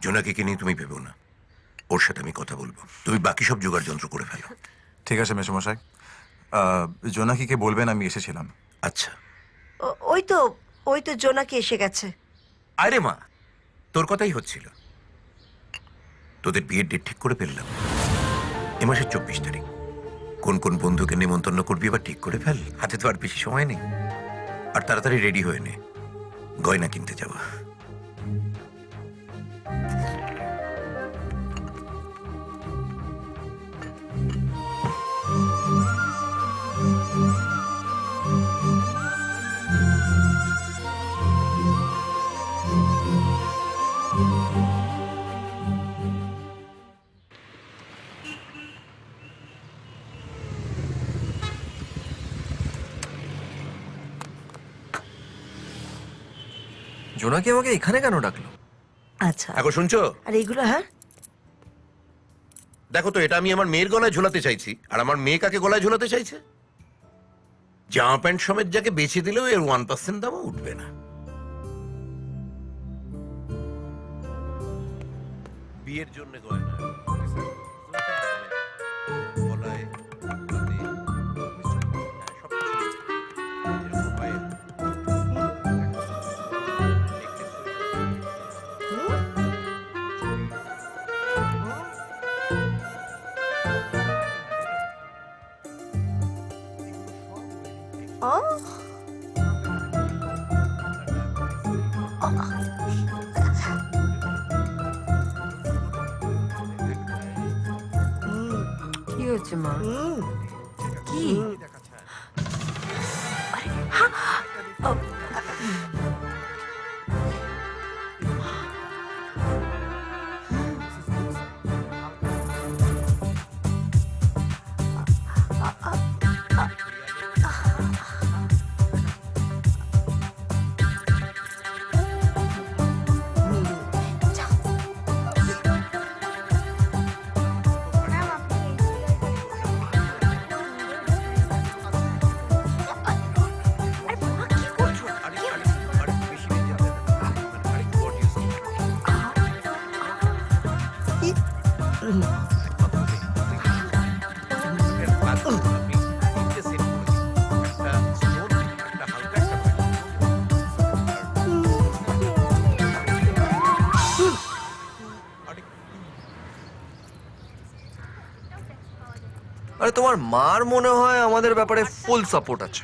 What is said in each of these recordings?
জোনাকিকে নিয়ে তুমি ভেবো না। ওর সাথে আমি কথা বলব। তুমি বাকি সব জোগাড় যন্ত্র করে ফেলো। ঠিক আছে মেসমশাই। জোনাকিকে বলবেন? আমি এসেছিলাম। আচ্ছা। ও- ওই তো ওই তো জোনাকি এসে গেছে। আরে মা তোর কথাই হচ্ছিল। তোদের বিয়ের ডেট ঠিক করে ফেললাম। এ মাসের চব্বিশ তারিখ। কোন কোন বন্ধুকে নিমন্ত্রণ করবি বা ঠিক করে ফেল? হাতে তো আর বেশি সময় নেই। আর তাড়াতাড়ি রেডি হয়ে নে। গয়না কিনতে যাব। জোনাকি আমাকে এখানে কেন ডাকলো? আচ্ছা। এখন শুনছো? আর এইগুলো হ্যাঁ? দেখো তো এটা আমি আমার মেয়ের গলায় ঝোলাতে চাইছি। আর আমার মেয়ে কাকে গলায় ঝোলাতে চাইছে? জামা প্যান্ট সমেত যাকে বেছে দিলেও এর ওয়ান পার্সেন্ট দামও উঠবে না। বিয়ের জন্য গয়না। ও কি হচ্ছে মা হুম কি আরে, তোমার মার মনে হয় আমাদের ব্যাপারে ফুল সাপোর্ট আছে।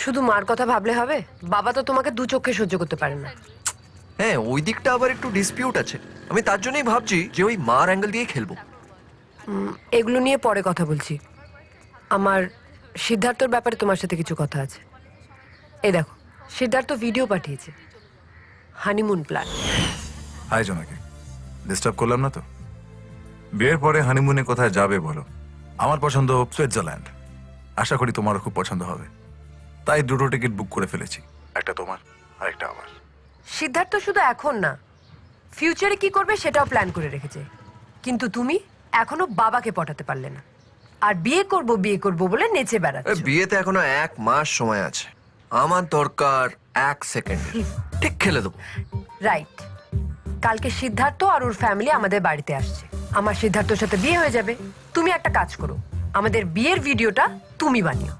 শুধু মার কথা ভাবলে হবে? বাবা তো তোমাকে দু চোখে সহ্য করতে পারে না। হ্যাঁ ওই দিকটা আবার একটু ডিসপিউট আছে। আমি তার জন্যই ভাবছি যে ওই মার অ্যাঙ্গেল দিয়ে খেলব। এগুলো নিয়ে পরে কথা বলছি। আমার সিদ্ধার্থর ব্যাপারে তোমার সাথে কিছু কথা আছে। এই দেখো সিদ্ধার্থ ভিডিও পাঠিয়েছে। Honeymoon plan hi Jonaki disturb করলাম না তো? বিয়ের পরে হানিমুনে কোথায় যাবে বলো? আমার পছন্দ সুইজারল্যান্ড। আশা করি তোমারও খুব পছন্দ হবে। তাই দুটো টিকিট বুক করে ফেলেছি। একটা তোমার আর একটা আমার। সিদ্ধার্থ শুধু এখন না। ফিউচারে কি করবে সেটাও প্ল্যান করে রেখেছে। কিন্তু তুমি এখনও বাবাকে পটাতে পারলে না। আর বিয়ে করব বিয়ে করব বলে নেচে বেড়াচ্ছ। বিয়েতে এখনও এক মাস সময় আছে। আমার দরকার এক সেকেন্ড। ঠিক খেলে দেবো। রাইট। কালকে সিদ্ধার্থ আর ওর ফ্যামিলি আমাদের বাড়িতে আসছে। আমার সিদ্ধার্থর সাথে বিয়ে হয়ে যাবে। তুমি একটা কাজ করো। আমাদের বিয়ের ভিডিওটা তুমি বানিও।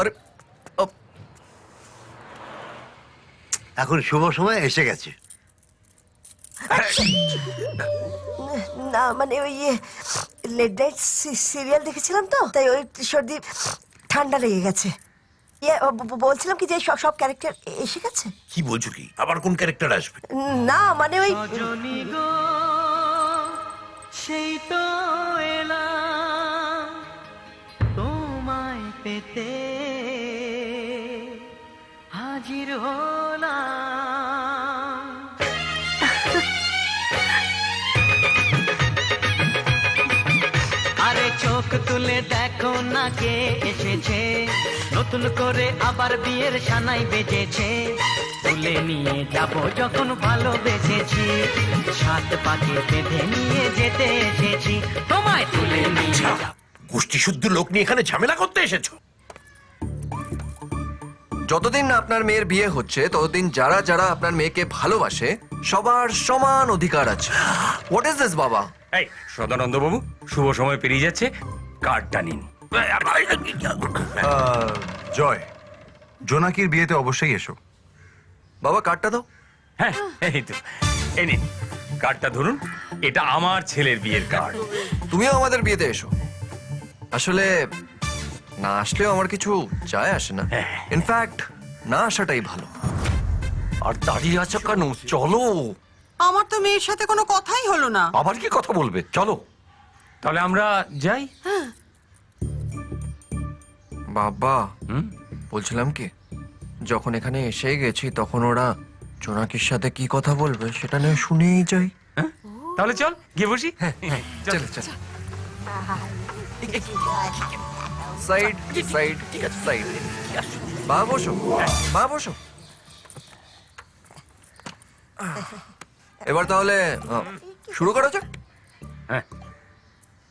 আরে এখন শুভ সময় এসে গেছে। না মানে ওই লেট নাইট সিরিয়াল দেখেছিলাম তো? তাই ওই সর্দি ঠান্ডা লেগে গেছে। ইয়ে, বলছিলাম কি যে সব সব ক্যারেক্টার এসে গেছে? কি বলছো কি? আবার কোন ক্যারেক্টার আসবে? না মানে ওই সেই তো এলাম তোমায় পেতে। হাজির হলাম। আরে চোখ তুলে দেখো না কে এসেছে। নতুন করে আবার বিয়ের সানাই বেজেছে। তুলে নিয়ে যাব যখন ভালোবেসেছি। সাত পাকে বেঁধে নিয়ে যেতে এসেছি। তোমায় তুলে নিয়ে যাব। গোষ্ঠী শুদ্ধ লোক নিয়ে এখানে ঝামেলা করতে এসেছ? যতদিন না আপনার মেয়ের বিয়ে হচ্ছে ততদিন যারা যারা আপনার মেয়েকে ভালোবাসে সবার সমান অধিকার আছে। হোয়াট ইজ দিস বাবা? এই সদানন্দ বাবু শুভ সময় পেরিয়ে যাচ্ছে। কার্ডটা নিন। আহ, জয়। জোনাকির বিয়েতে অবশ্যই এসো। বাবা কার্ডটা দাও। হ্যাঁ এই তো। এই নিন। কার্ডটা ধরুন এটা আমার ছেলের বিয়ের কার্ড তুমিও আমাদের বিয়েতে এসো। আসলে না আসলেও আমার কিছু যায় আসে না। ইনফ্যাক্ট না আসাটাই ভালো। আর দাঁড়িয়ে আছো কেন? চলো। আমার তো মেয়ের সাথে কোনো কথাই হলো না। আবার কি কথা বলবে? চলো। তাহলে আমরা যাই। বাবা বলছিলাম কি? যখন এখানে এসে গেছি তখন ওরা জোনাকির সাথে কি কথা বলবে সেটা নিয়ে শুনেই যাই। তাহলে চল গিয়ে বসি। চল। চল চল। Side side side. বা বসো। বা বসো। এবার তাহলে শুরু করা যাক? হ্যাঁ।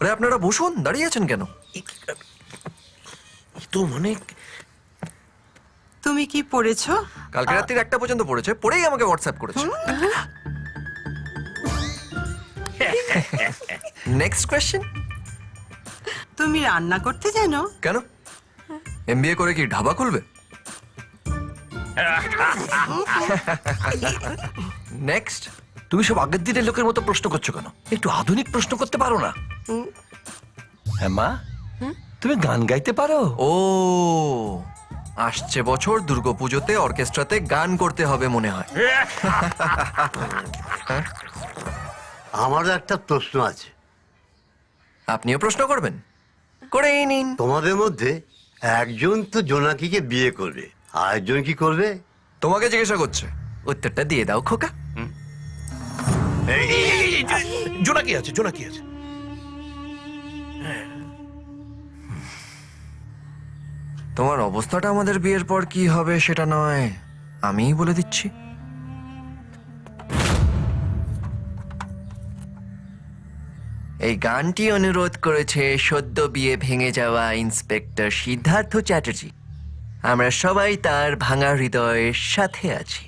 আরে আপনারা বসুন দাঁড়িয়ে আছেন কেন? তো মানে তুমি কি পড়েছো? কালকে রাত্রির একটা পর্যন্ত পড়েছে পড়েই আমাকে হোয়াটসঅ্যাপ করেছে। নেক্সট কোয়েশ্চেন তুমি রান্না করতে জানো? কেন? এমবিএ করে কি ঢাবা খুলবে? নেক্সট তুমি সব আগের দিনের লোকের মতো প্রশ্ন করছ কেন? একটু আধুনিক প্রশ্ন করতে পারো না। হ্যাঁ মা? তুমি গান গাইতে পারো? ও। আসছে বছর দুর্গাপুজোতে অর্কেস্ট্রাতে গান করতে হবে মনে হয়। আমারও একটা প্রশ্ন আছে। আপনিও প্রশ্ন করবেন। করেই নিন। তোমাদের মধ্যে একজন তো জোনাকিকে বিয়ে করবে আরেকজন কি করবে? তোমাকে জিজ্ঞাসা করছে। উত্তরটা দিয়ে দাও খোকা। জোনাকি আছে জোনাকি আছে। তোমার অবস্থাটা আমাদের বিয়ের পর কি হবে সেটা নয়, আমিই বলে দিচ্ছি। এই গানটি অনুরোধ করেছে সদ্য বিয়ে ভেঙে যাওয়া ইন্সপেক্টর সিদ্ধার্থ চ্যাটার্জি। আমরা সবাই তার ভাঙা হৃদয়ের সাথে আছি।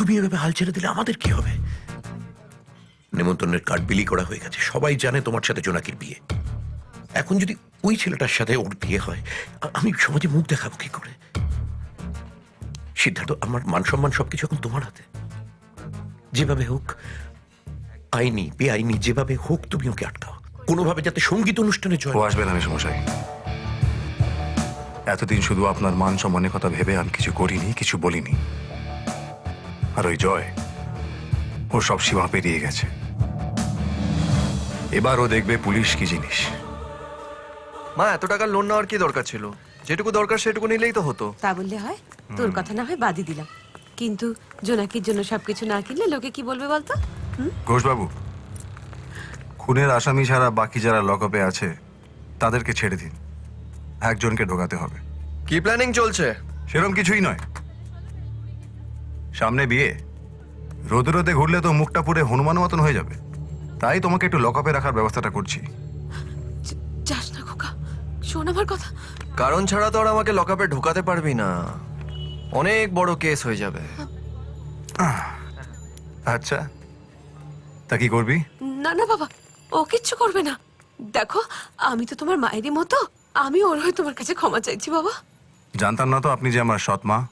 তুমি এভাবে হাল ছেড়ে দিলে আমাদের কি হবে? নেমন্তন্নের কার্ড বিলি করা হয়ে গেছে। সবাই জানে তোমার সাথে জোনাকির বিয়ে। এখন যদি ওই ছেলেটার সাথে ওর বিয়ে হয় আমি সমাজে মুখ দেখাবো কি করে? সিদ্ধার্থ আমার মান সম্মান সবকিছু এখন তোমার হাতে। যেভাবে হোক আইনি বেআইনি যেভাবে হোক তুমি ওকে আটকাও। কোনোভাবে যাতে সংগীত অনুষ্ঠানে জয় ও আসবে না মশাই এতদিন শুধু আপনার মান সম্মানের কথা ভেবে আমি কিছু করিনি কিছু বলিনি। আর ওই জয় ও সব সীমা পেরিয়ে গেছে। এবার ও দেখবে পুলিশ কি জিনিস। মা এত টাকা লোন নেওয়ার কি দরকার ছিল? যেটুকু দরকার সেটুকু নিলেই তো হতো। তা বললে হয়? তোর কথা না হয় বাদই দিলাম। কিন্তু জোনাকির জন্য সবকিছু না কিনলে লোকে কি বলবে বলতো? ঘোষবাবু খুনের আসামি ছাড়া বাকি যারা লকআপে আছে তাদেরকে ছেড়ে দিন। একজনকে ঢোকাতে হবে। কি প্ল্যানিং চলছে? সেরকম কিছুই নয়। সামনে বিয়ে। রোদে রোদে ঘুরলে তো মুখটা পুরে হনুমান মতন হয়ে যাবে। তাই তোমাকে একটু লকআপে রাখার ব্যবস্থাটা করছি। যাস না খোকা শোন আমার কথা। কারণ ছাড়া তো আর আমাকে লকআপে ঢোকাতে পারবি না। অনেক বড় কেস হয়ে যাবে। আচ্ছা। তা কি করবি? না না বাবা ও কিচ্ছু করবে না। দেখো আমি তো তোমার মায়েরই মতো আমি ওর হয়ে তোমার কাছে ক্ষমা চাইছি বাবা। জানতাম না তো আপনি যে আমার সৎ মা।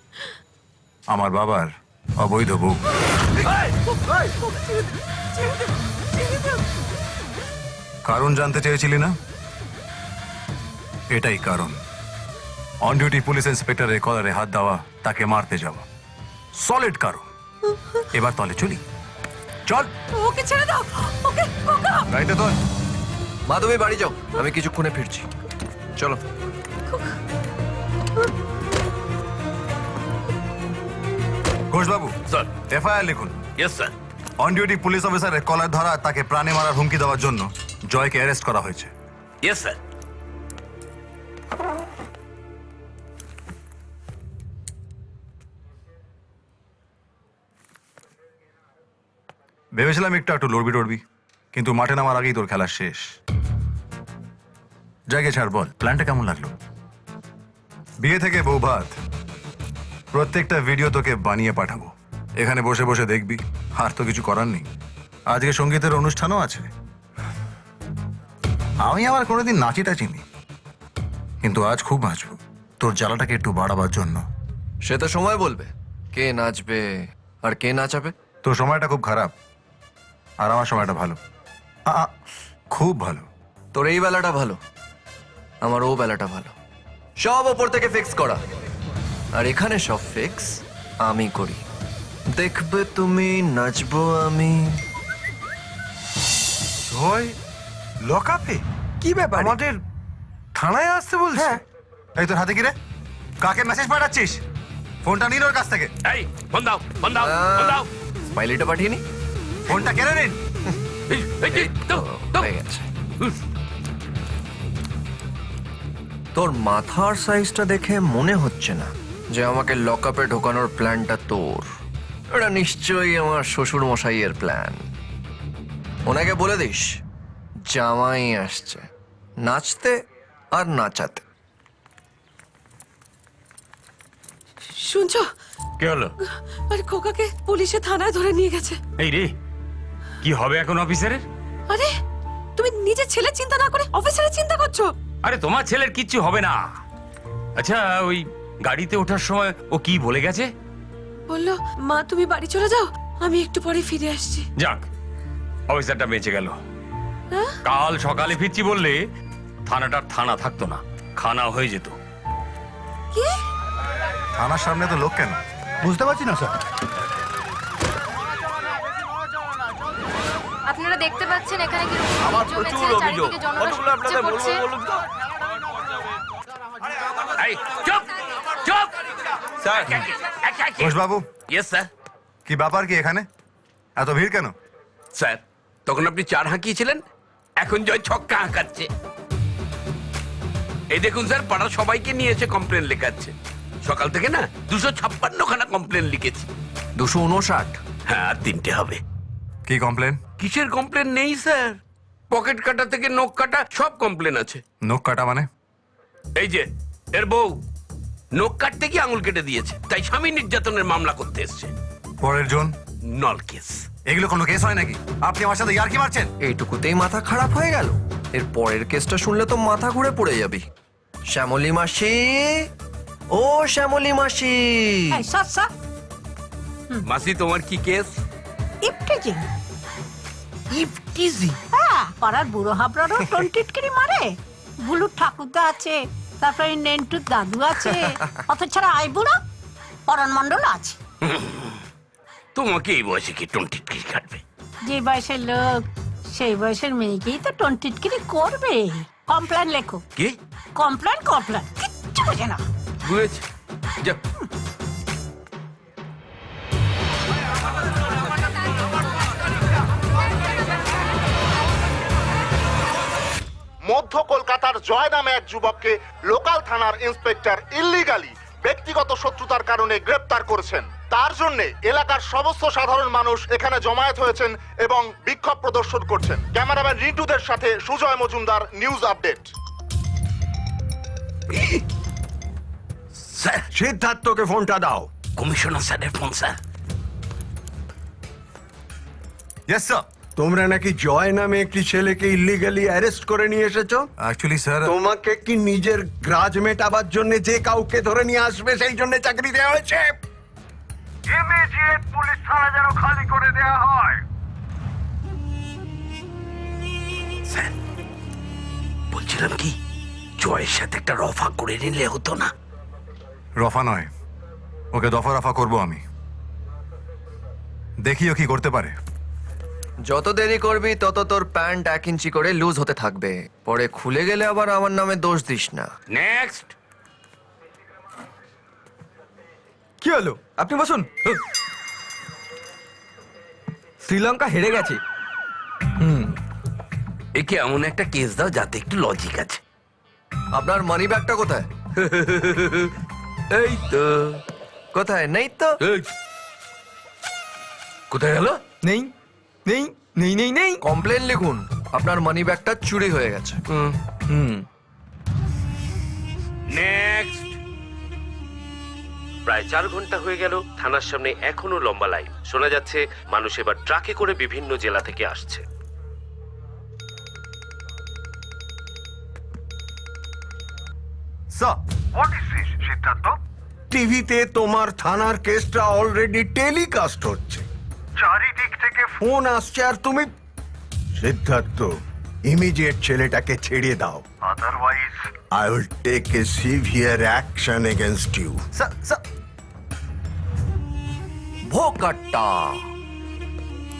আমার বাবার অবৈধ বউ কারণ জানতে চেয়েছিলি না? এটাই কারণ। অন ডিউটি পুলিশ ইন্সপেক্টরের কলারে হাত দেওয়া তাকে মারতে যাওয়া। সলিড কারণ। এবার তলে চলি। চল। ওকে ছেড়ে দাও। ওকে খোকা গাড়িতে তোল। মা তুমি বাড়ি যাও। আমি কিছুক্ষণে ফিরছি। চলো। ঘোষবাবু স্যার। এফআইআর লিখুন। Yes sir on duty police অফিসারের কলার ধরা তাকে প্রাণে মারার হুমকি দেওয়ার জন্য জয়কে অ্যারেস্ট করা হয়েছে। ইয়েস স্যার ভেবেছিলাম একটু একটু লড়বি টড়বি কিন্তু মাঠে নামার আগেই তোর খেলা শেষ। জায়গায় ছাড় বল প্ল্যানটা কেমন লাগল? বিয়ে থেকে বউ ভাত। প্রত্যেকটা ভিডিও তোকে বানিয়ে পাঠাবো। এখানে বসে বসে দেখবি আর তো কিছু করার নেই। আজকে সঙ্গীতের অনুষ্ঠানও আছে। আমি আবার কোনোদিন নাচিটা চিনি। কিন্তু আজ খুব নাচবো। তোর জ্বালাটাকে একটু বাড়াবার জন্য। সে তো সময় বলবে কে নাচবে আর কে নাচাবে? তোর সময়টা খুব খারাপ আর আমার সময়টা ভালো। আ, আ, খুব ভালো। তোর এই বেলাটা ভালো আমার ও বেলাটা ভালো। সব ওপর থেকে ফিক্স করা। আর এখানে সব ফিক্স আমি করি। দেখবে তুমি নাচবো আমি। জয় লকআপে? কি ব্যাপার? আমাদের থানায় আসতে বলছে। এই তোর হাতে কি রে? কাকে মেসেজ পাঠাচ্ছিস? ফোনটা নিন ওর কাছ থেকে। এই ফোন দাও ফোন দাও ফোন দাও। স্মাইলিটা পাঠিয়ে নি। ফোনটা কেড়ে নিন। হয়ে তোর মাথার সাইজটা দেখে মনে হচ্ছে না। যে আমাকে লকআপে ঢোকানোর প্ল্যানটা তোর। এটা নিশ্চয়ই আমার শ্বশুর মশাইয়ের প্ল্যান ওনাকে বলে দিস জামাই আসছে। নাচতে আর নাচাতে। শুনছো? কি হলো? আরে খোকাকে পুলিশে থানায় ধরে নিয়ে গেছে। এই রে কি হবে এখন অফিসারের? আরে তুমি নিজের ছেলে চিন্তা না করে অফিসারের চিন্তা করছ? আরে তোমার ছেলের কিচ্ছু হবে না। আচ্ছা ওই গাড়িতে ওঠার সময় ও কি বলে গেছে? বলল মা তুমি বাড়ি চলে যাও আমি একটু পরে ফিরে আসছি। যাক অফিসারটা বেঁচে গেল। হ্যাঁ? কাল সকালে ফিরছি বললে থানাটার থানা থাকতো না খানা হয়ে যেত। কি? থানার সামনে তো লোক কেন? বুঝতে পারছি না স্যার। আপনারা দেখতে পাচ্ছেন এখানে কি আমার প্রচুর অভিযোগ। কতগুলো আপনাদের বলব বলুন তো? চুপ! স্যার ঘোষবাবু ইয়েস স্যার কি ব্যাপার কি এখানে? এত ভিড় কেন? স্যার তখন আপনি চার হাঁকিয়েছিলেন এখন জয় ছক্কা হাঁকাচ্ছে। এই দেখুন স্যার পাড়ার সবাইকে নিয়ে এসে কমপ্লেন লেখাচ্ছে। সকাল থেকে না দুশো ছাপ্পান্ন খানা কমপ্লেন লিখেছি। দুশো উনষাট? হ্যাঁ আর তিনটে হবে। কি কমপ্লেন কিসের কমপ্লেন নেই স্যার? পকেট কাটা থেকে নখ কাটা সব কমপ্লেন আছে। নখ কাটা মানে? এই যে এর বউ নখ কাটতে গিয়ে আঙুল কেটে দিয়েছে। তাই স্বামী নির্যাতনের মামলা করতে এসছে। পরের জন? নল কেস। এগুলো কোনো কেস হয় নাকি? আপনি আমার সাথে ইয়ার্কি মারছেন? এইটুকুতেই মাথা খারাপ হয়ে গেল। এর পরের কেসটা শুনলে তো মাথা ঘুরে পড়ে যাবি। শ্যামলী মাসি? ও শ্যামলী মাসি! মাসি তোমার কি কেস? ইফটেজিং। ইফটিজি? হ্যাঁ পাড়ার বুড়ো হাবড়ারও টোন টিটকিরি মারে। বুলুর ঠাকুরদা আছে। তারপরে নেন্টুর দাদু আছে। অত ছাড়া আই বুড়ো পরাণ মণ্ডল আছে। তোমাকে এই বয়সে কি টোনটিটকিরি কাটবে? যে বয়সের লোক সেই বয়সের মেয়েকেই তো টোনটিটকিরি করবে। কমপ্লেন লেখো। কি? কমপ্লেন কমপ্লেন কিচ্ছু বোঝে না। বুঝেছি। যা মধ্য কলকাতার জয় নামে এক যুবককে লোকাল থানার ইন্সপেক্টর ইল্লিগালি ব্যক্তিগত শত্রুতার কারণে গ্রেপ্তার করেছেন। তার জন্য এলাকার সমস্ত সাধারণ মানুষ এখানে জমায়েত হয়েছেন এবং বিক্ষোভ প্রদর্শন করছেন। ক্যামেরাম্যান রিন্টুদের সাথে Sujoy Majumdar news update. Sir সিদ্ধার্থকে ফোনটা দাও। কমিশনার স্যারের ফোন স্যার। ইয়েস স্যার তোমরা নাকি জয় নামে একটি ছেলেকে ইলিগালি অ্যারেস্ট করে নিয়ে এসেছ? অ্যাকচুয়ালি স্যার তোমাকে কি নিজের গ্রাজ মেটাবার জন্য যে কাউকে ধরে নিয়ে আসবে সেই জন্য চাকরি দেওয়া হয়েছে? পুলিশ থানা যেন খালি করে দেওয়া হয়। স্যার বলছিলাম কি? জয়ের সাথে একটা রফা করে নিলে হতো না? রফা নয়। ওকে দফা রফা করব আমি। দেখিও কি করতে পারে। যত দেরি করবি তত তোর প্যান্ট এক ইঞ্চি করে লুজ হতে থাকবে। পরে খুলে গেলে আবার আমার নামে দোষ দিস না। নেক্সট কি হলো? আপনি বসুন। শ্রীলঙ্কা হেরে গেছে। হুম। একে এমন একটা কেস দাও যাতে একটু লজিক আছে। আপনার মানি ব্যাগটা কোথায়? এই তো। কোথায়? নেই তো। কোথায় গেল? নেই। নেই নেই নেই নেই। কমপ্লেন লিখুন আপনার মানি ব্যাগটা চুরি হয়ে গেছে। হুম নেক্সট প্রায় চার ঘণ্টা হয়ে গেল থানার সামনে এখনও লম্বা লাইন। শোনা যাচ্ছে মানুষ এবার ট্রাকে করে বিভিন্ন জেলা থেকে আসছে। টিভিতে তোমার থানার কেসটা অলরেডি টেলিকাস্ট হচ্ছে। চারিদিক থেকে ফোন আসছে আর তুমি সিদ্ধার্থ ইমিডিয়েট ছেলেটাকে ছেড়ে দাও। Otherwise I will take a severe action against you ভোকাট্টা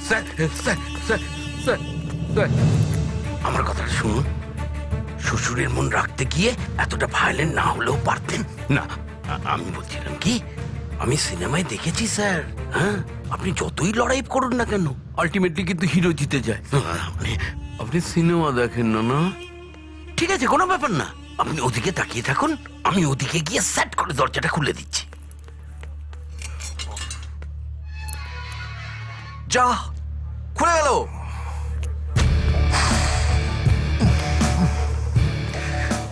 sir sir sir sir sir আমার কথাটা শুনুন। শ্বশুরের মন রাখতে গিয়ে এতটা ভায়োলেন্ট না হলেও পারতেন। না আমি বলছিলাম কি? আমি সিনেমায় দেখেছি স্যার। হ্যাঁ? আপনি যতই লড়াই করুন না কেন। আলটিমেটলি কিন্তু হিরো জিতে যায়। আপনি আপনি সিনেমা দেখেন না না? ঠিক আছে কোনো ব্যাপার না। আপনি ওদিকে তাকিয়ে থাকুন আমি ওদিকে গিয়ে সেট করে দরজাটা খুলে দিচ্ছি। যা খুলে গেল।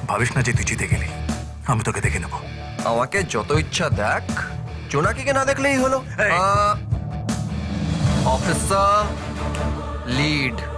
ভাবিস না যে তুই জিতে গেলি। আমি তোকে দেখে নেব। আমাকে যত ইচ্ছা দেখ। জোনাকিকে না দেখলেই হলো। এই। a lead.